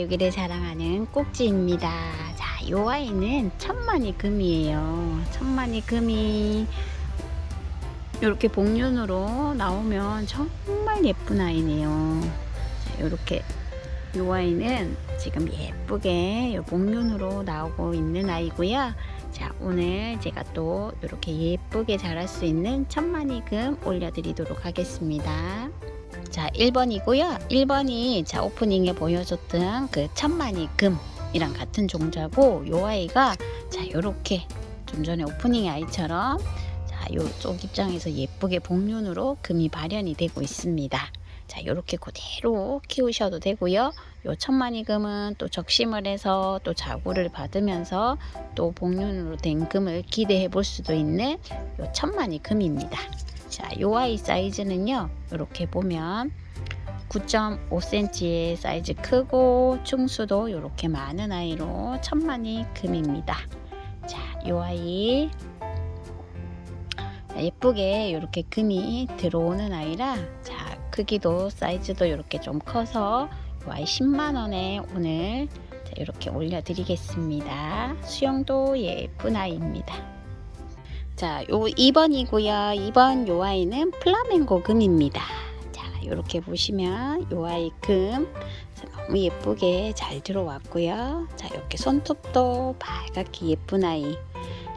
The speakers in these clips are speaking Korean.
여기를 자랑하는 꼭지입니다. 자, 요 아이는 천만이 금이에요. 천만이 금이 이렇게 복륜으로 나오면 정말 예쁜 아이네요. 자, 이렇게 요 아이는 지금 예쁘게 요 복륜으로 나오고 있는 아이고요. 자, 오늘 제가 또 이렇게 예쁘게 자랄 수 있는 천만이 금 올려드리도록 하겠습니다. 자, 1번이고요. 1번이 자, 오프닝에 보여줬던 그 천만이 금이랑 같은 종자고 요 아이가 자, 요렇게 좀 전에 오프닝 아이처럼 자, 요쪽 입장에서 예쁘게 복륜으로 금이 발현이 되고 있습니다. 자, 요렇게 그대로 키우셔도 되고요. 요 천만이 금은 또 적심을 해서 또 자구를 받으면서 또 복륜으로 된 금을 기대해 볼 수도 있는 요 천만이 금입니다. 자, 요 아이 사이즈는요. 이렇게 보면 9.5cm의 사이즈 크고 충수도 이렇게 많은 아이로 천만이 금입니다. 자, 요 아이 자, 예쁘게 이렇게 금이 들어오는 아이라 자, 크기도 사이즈도 이렇게 좀 커서 요 아이 10만 원에 오늘 자, 이렇게 올려드리겠습니다. 수영도 예쁜 아이입니다. 자, 요 2번이고요. 2번 요 아이는 플라멩고 금입니다. 자, 요렇게 보시면 요 아이 금 자, 너무 예쁘게 잘 들어왔고요. 자, 이렇게 손톱도 빨갛게 예쁜 아이.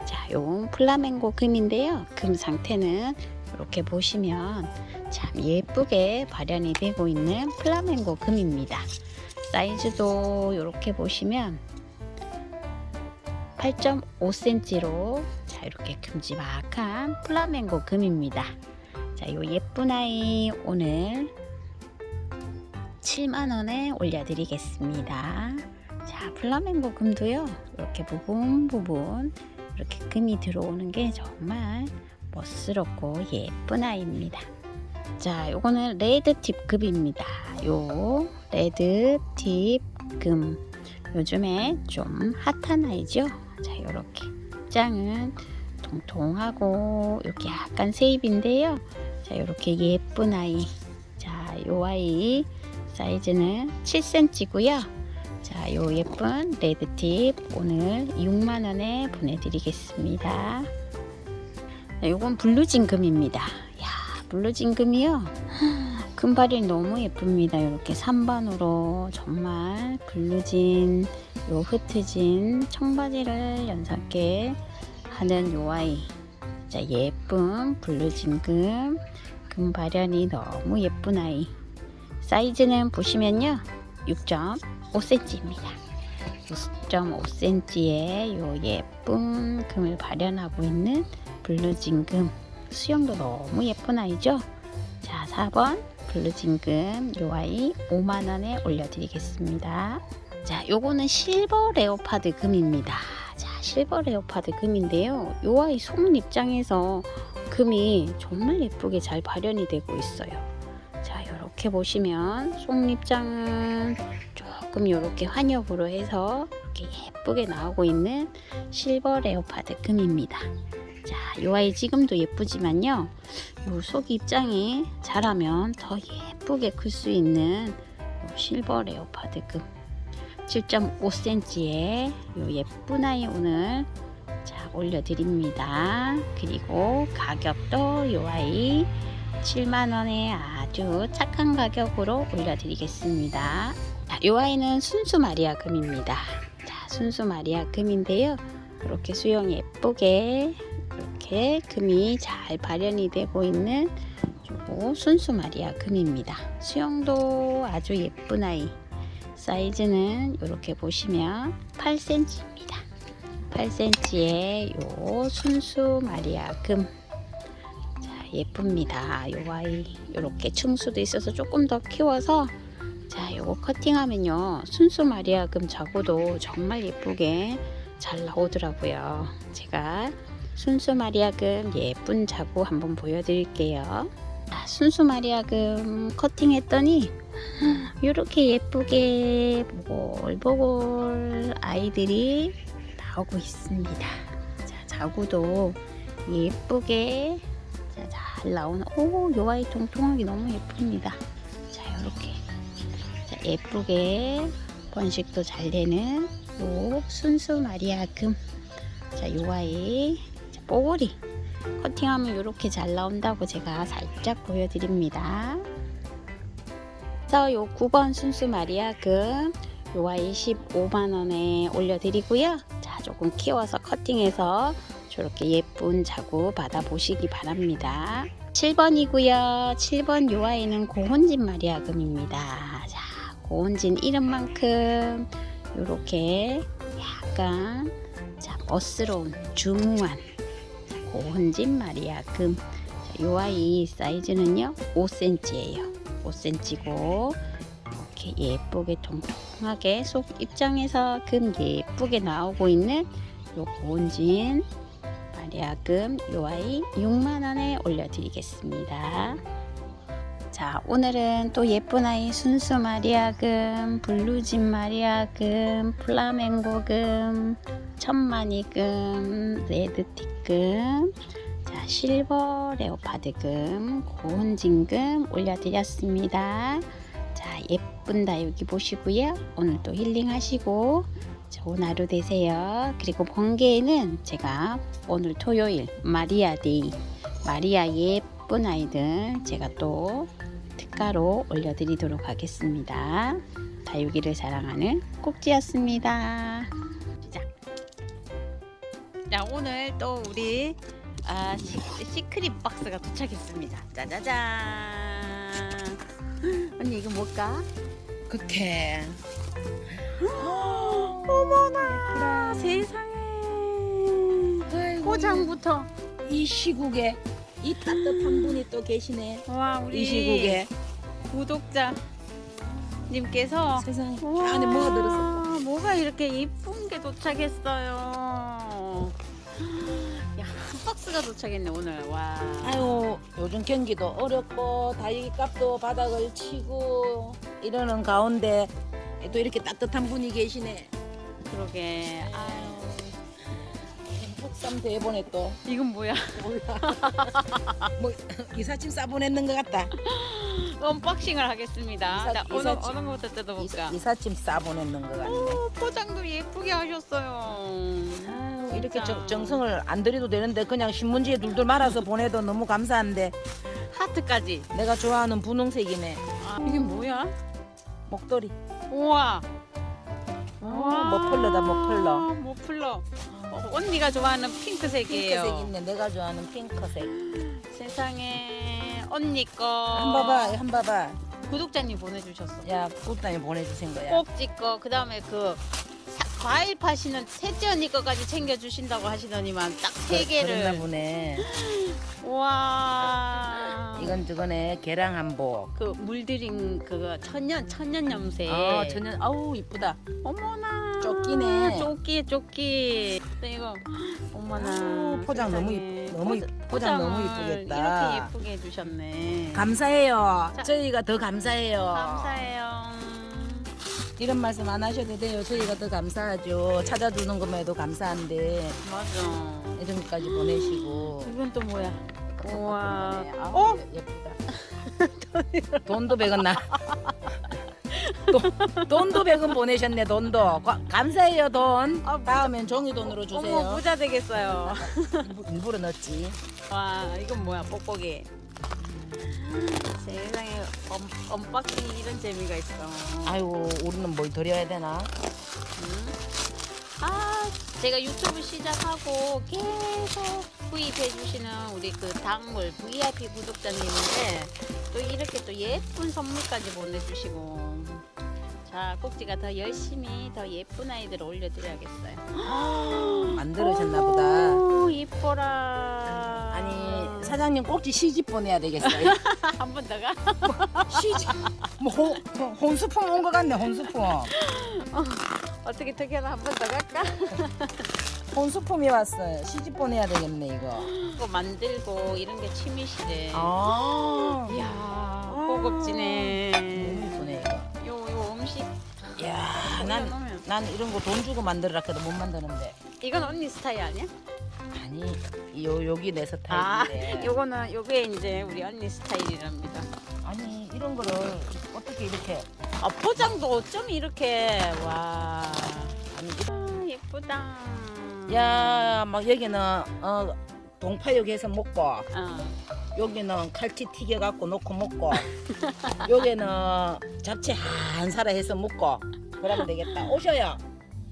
자, 요 플라멩고 금인데요. 금 상태는 이렇게 보시면 참 예쁘게 발현이 되고 있는 플라멩고 금입니다. 사이즈도 이렇게 보시면 8.5cm로 자 이렇게 큼지막한 플라멩고 금입니다. 자, 요 예쁜 아이 오늘 7만 원에 올려드리겠습니다. 자, 플라멩고 금도요. 이렇게 부분 부분 이렇게 금이 들어오는 게 정말 멋스럽고 예쁜 아이입니다. 자, 요거는 레드팁 금입니다. 요 레드팁 금 요즘에 좀 핫한 아이죠. 자, 요렇게 입장은 통통하고 이렇게 약간 세입인데요. 자, 이렇게 예쁜 아이. 자, 요 아이 사이즈는 7cm고요. 자, 요 예쁜 레드팁 오늘 6만 원에 보내드리겠습니다. 자, 요건 블루진 금입니다. 야, 블루진 금이요. 금발이 너무 예쁩니다. 이렇게 3번으로 정말 블루진, 요 흩어진 청바지를 연상케 하는 요 아이. 자, 예쁜 블루진 금. 금 발현이 너무 예쁜 아이. 사이즈는 보시면요. 6.5cm입니다. 6.5cm의 요 예쁜 금을 발현하고 있는 블루진 금. 수영도 너무 예쁜 아이죠? 자, 4번 블루진금 요 아이 5만원에 올려드리겠습니다. 자, 요거는 실버 레오파드 금입니다. 자, 실버 레오파드 금인데요. 요 아이 속 입장에서 금이 정말 예쁘게 잘 발현이 되고 있어요. 자, 이렇게 보시면 속 입장은 조금 이렇게 환엽으로 해서 이렇게 예쁘게 나오고 있는 실버 레오파드 금입니다. 자, 요 아이 지금도 예쁘지만요. 요 속 입장이 자라면 더 예쁘게 클 수 있는 요 실버 레오파드 금 7.5cm의 요 예쁜 아이 오늘 자 올려드립니다. 그리고 가격도 요 아이 7만원에 아주 착한 가격으로 올려드리겠습니다. 자, 요 아이는 순수 마리아 금입니다. 자, 순수 마리아 금인데요. 이렇게 수영 예쁘게 이렇게 금이 잘 발현이 되고 있는 순수 마리아 금입니다. 수영도 아주 예쁜 아이. 사이즈는 이렇게 보시면 8cm입니다. 8cm의 요 순수 마리아 금. 자, 예쁩니다. 요 아이 이렇게 층수도 있어서 조금 더 키워서 자, 요거 커팅하면요. 순수 마리아 금 자고도 정말 예쁘게 잘 나오더라고요. 제가 순수 마리아금 예쁜 자구 한번 보여드릴게요. 아, 순수 마리아금 커팅했더니 이렇게 예쁘게 보글보글 아이들이 나오고 있습니다. 자, 자구도 예쁘게 자, 잘 나오는 오, 요 아이 통통하기 너무 예쁩니다. 자, 이렇게 자, 예쁘게 번식도 잘 되는 요 순수 마리아 금. 자, 요 아이 자, 뽀글이 커팅하면 이렇게 잘 나온다고 제가 살짝 보여드립니다. 그래서 요 9번 순수 마리아 금. 요 아이 15만 원에 올려드리고요. 자, 조금 키워서 커팅해서 저렇게 예쁜 자구 받아보시기 바랍니다. 7번이고요. 7번 요 아이는 고혼진 마리아금입니다. 자, 고혼진 이름만큼 요렇게 약간 자, 멋스러운 중후한 자, 고혼진 마리아 금. 자, 요 아이 사이즈는요 5cm예요. 5cm고 이렇게 예쁘게 통통하게 속 입장에서 금 예쁘게 나오고 있는 요 고혼진 마리아 금 요 아이 6만 원에 올려드리겠습니다. 자 오늘은 또 예쁜 아이 순수 마리아금 블루진 마리아금 플라멩고금 천마니금 레드티금 자 실버 레오파드금 고운진금 올려드렸습니다. 자 예쁜다 여기 보시고요. 오늘 또 힐링하시고 좋은 하루 되세요. 그리고 번개에는 제가 오늘 토요일 마리아데이 마리아 예쁜 아이들 제가 또 특가로 올려드리도록 하겠습니다. 다육이를 사랑하는 꼭지였습니다. 시작. 자 오늘 또 우리 아, 시, 시크릿 박스가 도착했습니다. 짜자잔. 언니 이거 뭘까? 그렇게 어머나 세상에 포장부터 이 시국에 이 따뜻한 분이 또 계시네. 와 우리 이 시국에. 구독자 님께서 세상에 우와, 안에 뭐가 들었어 뭐가 이렇게 예쁜 게 도착했어요. 야 박스가 도착했네 오늘. 와. 아유 요즘 경기도 어렵고 다이기 값도 바닥을 치고 이러는 가운데 또 이렇게 따뜻한 분이 계시네. 그러게. 아 유 폭삼 대본에 또. 이건 뭐야? 뭐 이사짐 싸보냈는 것 같다. 언박싱을 하겠습니다. 이사- 자 어느, 이사짐. 어느 것부터 뜯어볼까? 이사, 이사짐 싸보냈는 것 같네. 오, 포장도 예쁘게 하셨어요. 아유, 이렇게. 정, 정성을 안 들여도 되는데 그냥 신문지에 둘둘 말아서 보내도 너무 감사한데. 하트까지. 내가 좋아하는 분홍색이네. 아, 이게 뭐야? 목도리. 우와. 어, 머플러다 머플러. 머플러. 어, 언니가 좋아하는 핑크색이에요. 핑크색 있네. 내가 좋아하는 핑크색. 세상에 언니 거. 한 봐봐 한 봐봐. 구독자님 보내주셨어. 야 꽃다니 보내주신 거야. 꼭지 거 그다음에 그 사- 과일 파시는 셋째 언니 거까지 챙겨주신다고 하시더니만 딱 세 그- 그랬나 개를. 보네. 와 이건 저거네 계랑 한복. 그 물들인 그거 천년 천년 염색. 아 전혀 아우 이쁘다. 어머나. 조끼네. 조끼 조끼 또 이거. 어머나. 아우, 포장 너무. 이쁘- 너무 포- 포장 너무 이쁘겠다. 이렇게 예쁘게 해주셨네. 감사해요. 자. 저희가 더 감사해요. 감사해요. 이런 말씀 안 하셔도 돼요. 저희가 더 감사하죠. 찾아주는 것만 해도 감사한데. 맞아. 이름까지 보내시고. 이건 또 뭐야 우와. 아우, 어? 예- 돈도 백원 나. 돈- 돈도 백원 보내셨네 돈도. 과- 감사해요 돈. 아, 다음엔 종이 돈으로 주세요. 어머 부자 되겠어요. 일부- 일부러 넣었지. 와 이건 뭐야 뽁뽁이. 세상에 언, 언박싱 이런 재미가 있어. 아이고 우리는 뭘 드려야 되나? 음. 아 제가 유튜브 시작하고 계속 구입해 주시는 우리 그 당물 VIP 구독자님인데 또 이렇게 또 예쁜 선물까지 보내주시고. 자 꼭지가 더 열심히 더 예쁜 아이들을 올려드려야겠어요. 만들으셨나 보다. 오 이뻐라. 아니 사장님 꼭지 시집 보내야 되겠어요? 한 번 더 가? 시집 뭐 혼- 뭐 혼수품 온것 같네 혼수품 어떻게 어떻게 하나 한 번 더 갈까 혼수품이 왔어요 시집 보내야 되겠네 이거 이거 만들고 이런 게 취미시래 아 이야 고급지네 너무 이쁘네 이거 요, 요 음식 야, 난, 올려놓으면. 난 이런 거 돈 주고 만들라 해도 못 만드는데. 이건 언니 스타일 아니야? 아니, 요, 여기 내 아, 스타일인데. 요거는 요게 이제 우리 언니 스타일이랍니다. 아니, 이런 거를 어떻게 이렇게 아, 포장도 어쩜 이렇게 와 아, 예쁘다. 야, 막 여기는 어 동파육해서 먹고 어. 여기는 칼치 튀겨 갖고 넣고 먹고 여기는 잡채 한 사라 해서 먹고 그러면 되겠다. 오셔요.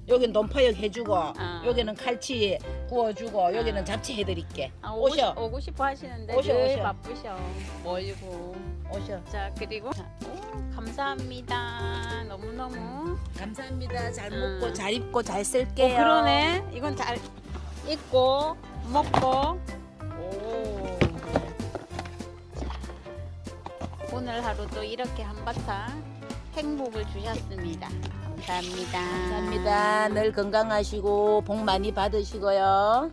여기는 동파육 해주고 아. 여기는 칼치 구워주고 여기는 잡채 해드릴게. 아, 오고, 오셔. 싶, 오고 싶어 하시는데 오셔, 늘 오셔. 바쁘셔. 멀고. 오셔. 자 그리고 자, 오, 감사합니다. 너무 너무. 감사합니다. 잘 음. 먹고 잘 입고 잘오 쓸게요. 그러네. 이건 잘 입고 먹고. 오. 자, 오늘 하루도 이렇게 한바탕 행복을 주셨습니다. 감사합니다. 감사합니다. 늘 건강하시고 복 많이 받으시고요.